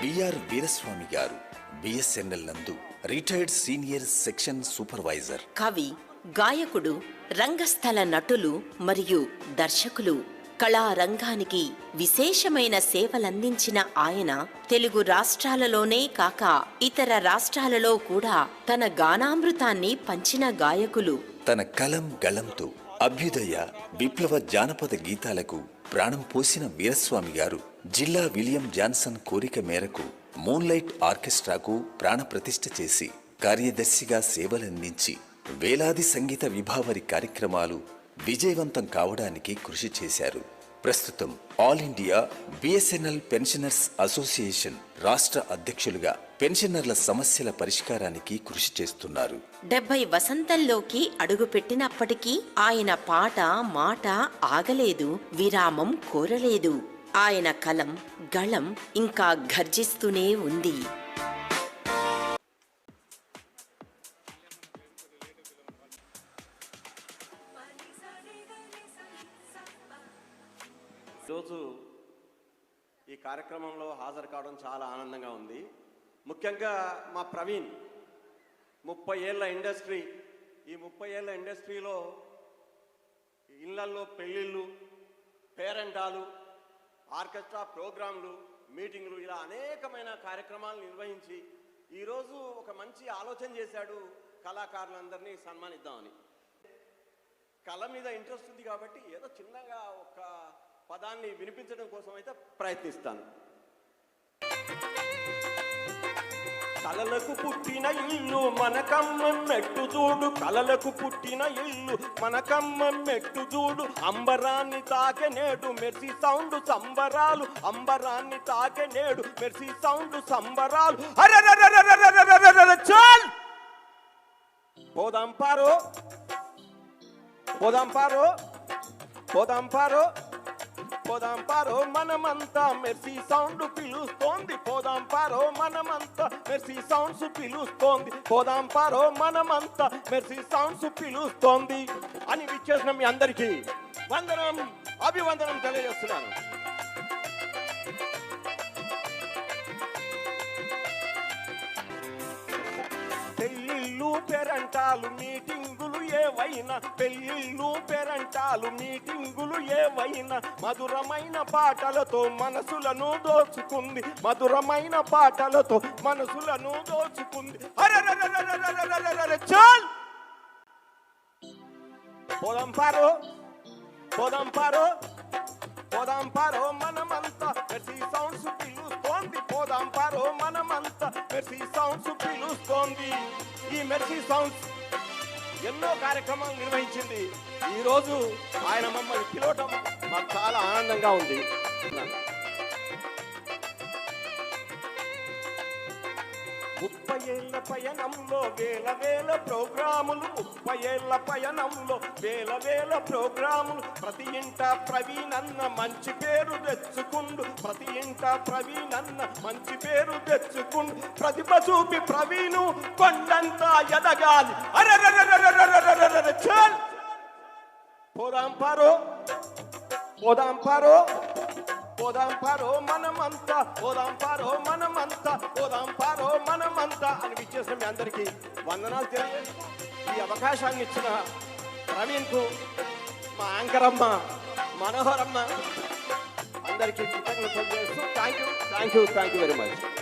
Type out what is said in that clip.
BR Veeraswamy గారు BSNL నందు retired senior section supervisor. కవి గాయకుడు రంగస్థల నటులు మరియు దర్శకులు కళారంగానికి విశేషమైన సేవలందించిన ఆయన తెలుగు రాష్ట్రాలలోనే కాక ఇతర రాష్ట్రాలలో కూడా తన గానామృతాన్ని పంచిన గాయకులు. తన కలం గళంతో అభ్యుదయ విప్లవ జానపద గీతాలకు ప్రాణం పోసిన వీరస్వామి గారు జిల్లా విలియం జాన్సన్ కోరిక మేరకు మూన్లైట్ ఆర్కెస్ట్రాకు ప్రాణప్రతిష్ఠ చేసి కార్యదర్శిగా సేవలందించి వేలాది సంగీత విభావరి కార్యక్రమాలు విజయవంతం కావడానికి కృషి చేశారు. ప్రస్తుతం all India BSNL pensioners association రాష్ట్ర అధ్యక్షులుగా పెన్షనర్ల సమస్యల పరిష్కారానికి కృషి చేస్తున్నారు. డెబ్బై వసంతంలోకి అడుగుపెట్టినప్పటికీ ఆయన పాట మాట ఆగలేదు విరామం కోరలేదు. ఆయన కలం గళం ఇంకా గర్జిస్తూనే ఉంది. ఈరోజు ఈ కార్యక్రమంలో హాజరు కావడం చాలా ఆనందంగా ఉంది. ముఖ్యంగా మా ప్రవీణ్ ముప్పై ఏళ్ళ ఇండస్ట్రీ ఈ ముప్పై ఏళ్ళ ఇండస్ట్రీలో ఇళ్ళల్లో పెళ్ళిళ్ళు పేరెంటాలు ఆర్కెస్ట్రా ప్రోగ్రాంలు మీటింగ్లు ఇలా అనేకమైన కార్యక్రమాలు నిర్వహించి ఈరోజు ఒక మంచి ఆలోచన చేశాడు కళాకారులందరినీ సన్మానిద్దామని. కళ మీద ఇంట్రెస్ట్ ఉంది కాబట్టి ఏదో చిన్నగా ఒక పదాన్ని వినిపించడం కోసం అయితే ప్రయత్నిస్తాను. కలలకు పుట్టిన ఇల్లు మనకమ్మ మెట్టు చూడు. కలలకు పుట్టిన ఇల్లు మనకమ్మ మెట్టు చూడు. అంబరాన్ని తాకే నేడు మెర్సీ సౌండ్ సంబరాలు. అంబరాన్ని తాకే నేడు మెర్సీ సౌండ్ సంబరాలు. పోదాం పారో పోదాం పారో పోదాం పారో పోదాం పారో మనమంతా మెర్సీ సౌండ్ పిలుస్తోంది. పోదాం పారో మనమంతా మెర్సీ సౌండ్స్ పిలుస్తోంది. పోదాం పారో మనమంతా మెర్సీ సౌండ్స్ పిలుస్తోంది. అని విచ్చేసిన మీ అందరికీ వందనం అభివందనం తెలియజేస్తున్నాను. పెళ్ళిళ్ళు పెరంటాలు మీటింగులు ఏవైనా. పెళ్ళిళ్ళు పెరంటాలు మీటింగులు ఏవైనా. మధురమైన పాటలతో మనసులను దోచుకుంది. మధురమైన పాటలతో మనసులను దోచుకుంది. పొదంపారో పొదంపారో పారో పారో పారో మనమంతా. సౌండ్స్ పిలుస్తోంది. పొలం పారో మనమంతా. మెర్సీ సౌండ్స్ ఎన్నో కార్యక్రమాలు నిర్వహించింది. ఈ రోజు ఆయన మమ్మల్ని పిలవటం మాకు చాలా ఆనందంగా ఉంది. ముప్పై ఏళ్ళ పయనంలో వేల వేల ప్రోగ్రాములు ముప్పై ఏళ్ళ పయనంలో వేల వేల ప్రోగ్రాములు. ప్రతి ఇంట ప్రవీణన్న మంచి పేరు తెచ్చుకుండు. ప్రతి ఇంట ప్రవీణన్న మంచి పేరు తెచ్చుకుండు. ప్రతిభ చూపి ప్రవీణు కొండంతా ఎదగాలి. పోదాం పారో పోదాం పారో పోదాం పారో మనమంతా పోదాం పారో మనమంతా పోదాం పారో మనమంతా అని విచ్చేసిన మీ అందరికీ వందనాలు తెలియజేస్తూ ఈ అవకాశాన్ని ఇచ్చిన ప్రవీణ్కు మా యాంకరమ్మ మనోహరమ్మ అందరికీ కృతజ్ఞతలు చేస్తూ thank you thank you thank you very much